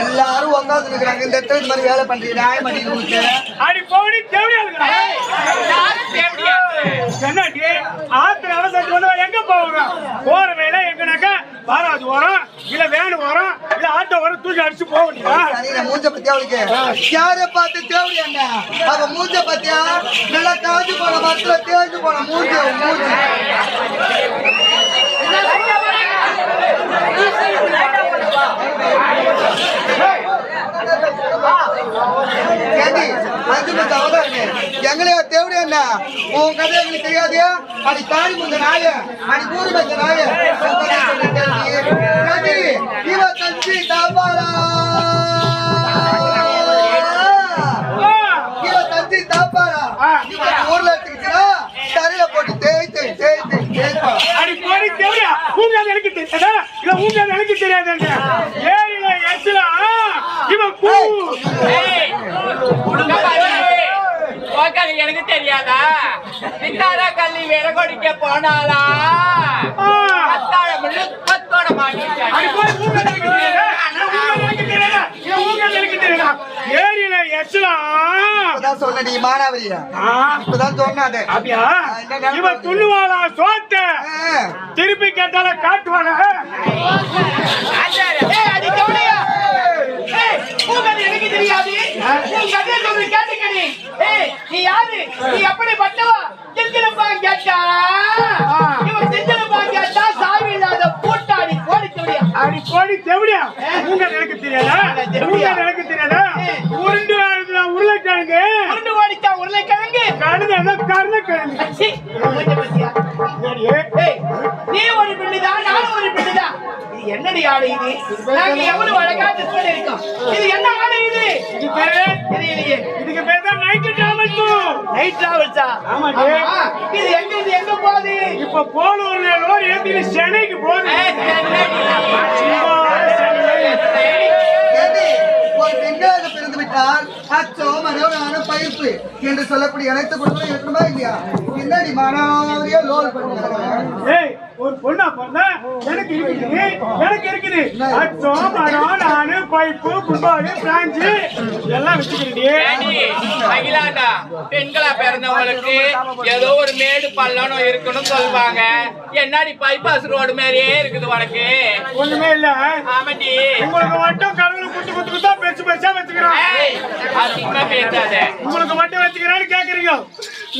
எல்லாரும் உட்காந்து இருக்கிறாங்க இந்த இடத்துல இந்த மாதிரி வேலை பண்றீங்க நியாயம் பண்ணி உங்களுக்கு அடி போடி தேவையா இருக்கிறா ஏய், யாரும் தேவடியா இருக்கு? என்னடி ஆத்திர அவசரத்துக்கு வந்து எங்க போவாங்க போற வேலை எங்கனாக்கா பாராஜ் வரும் இல்ல வேன் வரும் இல்ல ஆட்டோ வரும் தூக்கி அடிச்சு போக மூஞ்ச பத்தியா அவளுக்கு. யார பார்த்து தேவடி என்ன? அவ மூஞ்ச பத்தியா நல்லா காஞ்சு போன தேஞ்சு போன மூஞ்ச தேவடி என்ன? உன் கதை எங்களுக்கு தெரியாது? அடி தாடி முந்த நாய. அடி கூறு வச்ச நாய. ஊர்ல எடுத்துக்கிட்டா தரையில போட்டு தேய் தேய் தேய் தேய் தேய்ப்பா அடி போடி தேவையா எனக்கு தெரியாதா இல்ல உங்க எனக்கு தெரியாதாங்க ஏரியில இவன் கூ எனக்கு தெரியாதா பின்னால கல்வி விலை போனாலா கத்தாழ முழு பத்தோட மாட்டிட்டாடி. போய் உங்க எனக்கு தெரியாதா உங்க எனக்கு தெரியாதா இல்ல உங்க எனக்கு தெரியாதா ஏரியில எச்சுல? இப்பதான் சொன்ன நீ மானாவரியா இப்பதான் சொன்னாதே அப்படியா? இவன் துள்ளுவாளா? சோத்த. திருப்பி கேட்டால அடி கதை எனக்கு தெரியாது. நீ யாரு? நீ எப்படிப்பட்டவா செஞ்சனப்பா கேட்டா? இவன் செஞ்சனப்பா கேட்டா சாவி இல்லாத பூட்டாடி அடி போடி தெவடியா உங்க எனக்கு தெரியாதா? உங்க எனக்கு தெரியாதா? நீ ஒரு பிள்ளைதான் நானும் ஒரு பிள்ளைதான் இது என்னடி ஆடை இது? நாங்க எவ்வளவு அழகா இது என்ன ஆடை இது? இது பேரு தெரியலையே. இதுக்கு பேர் தான் நைட்டு டிராவல் நைட் டிராவல்ஸா ஆமாடி. இது எங்க இது? எங்க போகுது? இப்ப போலூர்ல லோரி சென்னைக்கு போகுது? சும்மா சென்னை. ஒரு பெண்ணாக பிறந்து விட்டால் அச்சோ மனோரான பயிர்ப்பு என்று சொல்லக்கூடிய அனைத்து குடும்பங்களும் இருக்கணுமா இல்லையா? பின்னாடி மானாவரியா லோல் பண்ணுவாங்க ஏய் ஒரு பொண்ணா பிறந்தா? எனக்கு இருக்குது எனக்கு இருக்குது. அச்சோ மரம் நானு பைப்பு ஃபுட்பாலு பிரான்ச்சு எல்லாம் அகிலாண்டா பெண்களா பிறந்தவங்களுக்கு ஏதோ ஒரு மேடு பள்ளம் இருக்கணும் சொல்லுவாங்க. என்னடி பைபாஸ் ரோடு மாதிரியே இருக்குது உனக்கு? ஒண்ணுமே இல்ல. ஆமாண்டி. உங்களுக்கு மட்டும் கடவுள் குத்து குத்து குத்தா பெருசு பெருசா வச்சுக்கிறோம். அதிகமா பேசாத. உங்களுக்கு மட்டும் வச்சுக்கிறேன்னு கேக்குறீங்க.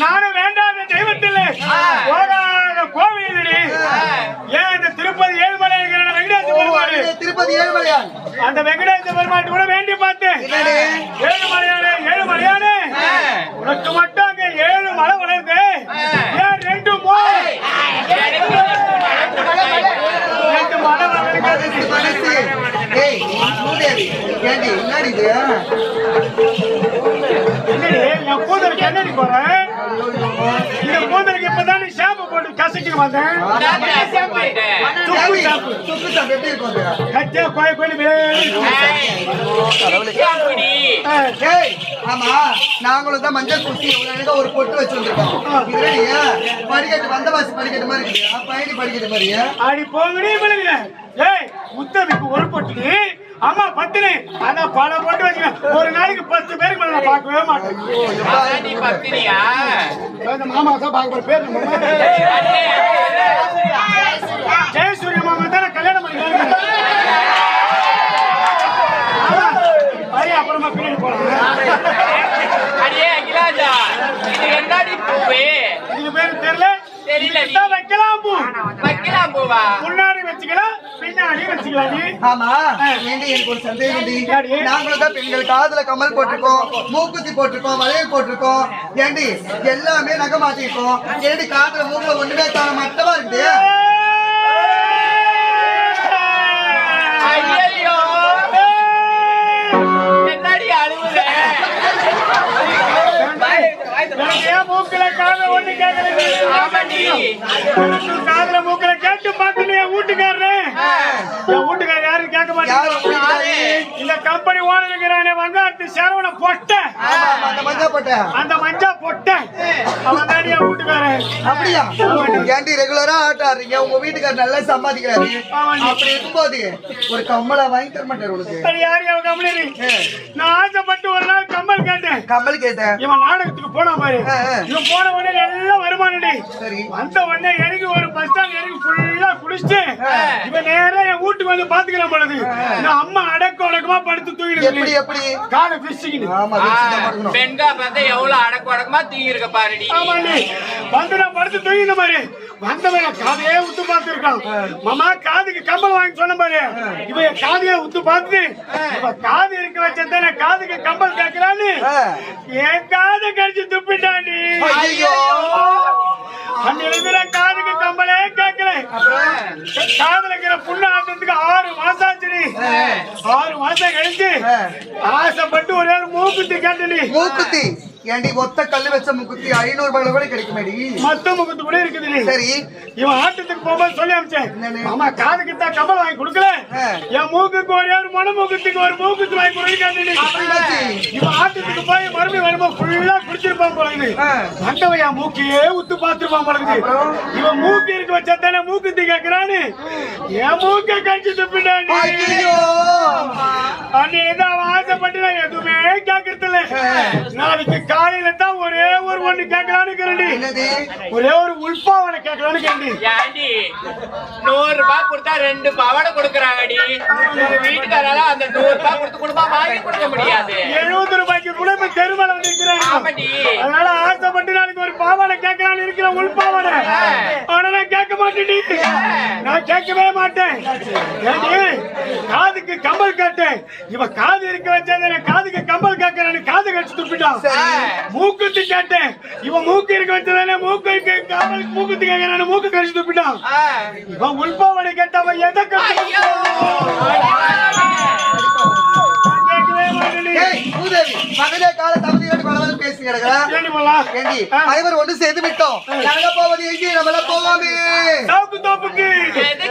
நானும் வேண்டாத தெய்வத்தில். கோவில் ஏன் இந்த திருப்பதி ஏழுமலை பெருமாள் திருப்பதி ஏழுமலையான் அந்த வெங்கடேச பெருமாள் கூட வேண்டி பார்த்தேன்? ஏழுமலையானே ஏழுமலையானே. உனக்கு மட்டும் அங்க ஏழு மலை வளருது ஏன் ரெண்டு மலை. என்னடி என் கூந்தலுக்கு என்னடி போறேன் இந்த கூந்தலுக்கு இப்பதான் துப்பு சாப்பு சாப்பு எப்படி இருக்கும்? கச்சா கோய கோயில் ஆமா நாங்களும் தான் மஞ்சள் குத்தி அழகா ஒரு பொட்டு வச்சு வந்திருக்கோம் இது என்னடியா? படிக்கட்டு வந்தவாசி படிக்கட்டு மாதிரி பயணி படிக்கட்டு மாதிரியா? அடி போங்கடி ஏய் முத்ததுக்கு ஒரு பொட்டு அம்மா பத்துனே ஆனா பல பொட்டு வச்சுக்க ஒரு நாளைக்கு பத்து பேருக்கு மேல நான் பார்க்கவே மாட்டேன் நீ பத்தினியா? இந்த மாமா தான் பார்க்க போற பேர் ஜெயசூரிய மாமா தானே கல்யாணம் பண்ணிக்கலாம் அப்புறமா பின்னாடி போலாம் அடியே அகிலாஜா, இது என்னடி பூவு? இது பேரு தெரியல தெரியல. வைக்கலாம் பூ வைக்கலாம் பூவா? முன்னாடி வச்சுக்கலாம் ஆமா. ஏண்டி எனக்கு ஒரு சந்தேகம்? நாங்களும் தான் பெண்கள். காதுல கமல் போட்டிருக்கோம் மூக்குத்தி போட்டிருக்கோம் வளையல் போட்டிருக்கோம். ஏண்டி? எல்லாமே நகை மாட்டிருக்கோம் ஏண்டி காதுல மூக்குல ஒண்ணுமே காண மட்டமா இருக்குது மூக்குல காதுல ஒண்ணு. எனக்கு காதுல மூக்குல கேட்டு பார்த்து என் வீட்டுக்காரரு என் வீட்டுக்காரர் யாரும் கேட்க? இந்த ஓனருங்கிறானே வங்காட்டு சரவண பொட்டை அந்த மஞ்சள் போட்ட அந்த மஞ்சா பொட்டை அவன் என் வீட்டுக்காரன் அப்படியா? ஏண்டி ரெகுலரா ஆட்ட ஆடுறீங்க? உங்க வீட்டுக்காரர் நல்லா சம்பாதிக்கிறாரு. அப்படி இருக்கும்போது ஒரு கம்மலா வாங்கி தர மாட்டாரு உனக்கு. சரி யாரு அவன் கம்பெனி நான் ஆசைப்பட்டு ஒரு நாள் கம்மல் கேட்டேன். கம்மல் கேட்டேன். இவன் நாடகத்துக்கு போனா பாரு. இவன் போன உடனே நல்ல வருமானடி சரி. வந்த உடனே இறங்கி ஒரு பஸ் ஸ்டாண்ட் இறங்கி ஃபுல்லா குடிச்சிட்டு இவன் நேரா என் வீட்டுக்கு வந்து பாத்துக்கிறான் பொழுது நான் அம்மா அடக்க உடக்கமா படுத்து தூங்கிட்டு எப்படி காலை பிடிச்சிக்கிட்டு ஆமா. பெண்கா பார்த்தா எவ்வளவு அடக்கு அடக்கமா தூங்கியிருக்க பாருடி. ஆமாண்டி. வந்து நான் படுத்து தூங்கின மாதிரி வந்தவன் காதையே உத்து பார்த்திருக்கான். மாமா காதுக்கு கம்பல் வாங்கி சொன்ன பாரு. இவன் என் காதையே உத்து பார்த்து இவன் காது இருக்க வச்சதானே காதுக்கு கம்பல் கேட்கிறான்னு. என் காதை கடிச்சு துப்பிட்டாண்டி. ஐயோ அன்னிலிருந்து நான் காதுல இருக்கிற புண்ணு ஆட்டத்துக்கு ஆறு மாசம் ஆச்சுடி ஆறு மாசம் கழிச்சு ஆசைப்பட்டு ஒரே ஒரு மூக்குத்தி கேட்டடி. மூக்குத்தி. ஏண்டி ஒத்த கல்லு வச்ச மூக்குத்தி ஐநூறு ரூபாயில கூட கிடைக்குமேடி? மத்த முகத்து கூட இருக்குது சரி. இவன் ஆட்டத்துக்கு போகும்போது சொல்லி அமிச்சேன்? மாமா காதுக்கு தான் கம்பல் வாங்கி கொடுக்கல. என் மூக்குக்கு ஒரே ஒரு மன மூக்குத்துக்கு ஒரு மூக்குத்து வாங்கி என்னாச்சு? இவன் ஆட்டத்துக்கு போய் மறுபடியும் வரும்போது ஃபுல்லா குடிச்சிருப்பான் போலகுது ஆ. வந்தவன் என் மூக்கையே உத்து பார்த்திருப்பான் அப்புறம்? இவன் மூக்கு இருக்க வச்சா தானே மூக்குத்தி கேட்கிறான்னு என் மூக்கை ஐயோ. அன்னைக்கு தான் அவன் ஆசைப்பட்டு நான் எதுவுமே கேட்கறது இல்ல நாளைக்கு காலையில தான் ஒரே ஒரு ஒண்ணு கேட்கலான்னு ஒரே ஒரு உள்பாவனை கேட்கலான்னு கேண்டி ஏண்டி? நூறு ரூபாய் கொடுத்தா ரெண்டு பவடை கொடுக்குறாங்கடி. வீட்டுக்காரால அந்த நூறு ரூபாய் கொடுத்து குடும்பமா வாங்கி கொடுக்க முடியாது. எழுபது ரூபாய்க்கு கூட இப்ப தெருமலை வந்து நிக்கிறாங்க ஆமாடி. அதனால ஆசைப்பட்டு நாளைக்கு ஒரு பாவாடை கேட்கலான்னு இருக்கிற உள்பாவனை ஆனா நான் கேட்கவே மாட்டேன். காதுக்கு கம்பல் கேட்டேன். இவன் காது இருக்க வச்சா காதுக்கு கம்பல் கேட்கறான்னு காது கடிச்சு துப்பிட்டான். மூக்குத்தி கேட்டேன். இவன் மூக்கு இருக்க வச்சதானே மூக்கு இருக்க கம்பல் மூக்குத்தி கேட்கறான்னு மூக்கு கடிச்சு துப்பிட்டான். இவன் உள்பாவனை கேட்டவன் எதை மகளே கால தகுதியோடு பலவரும் பேசி கிடக்கிறா ஐவர் ஒன்று செய்து விட்டோம் நாங்க போவது எங்கே நம்மள எதுக்கு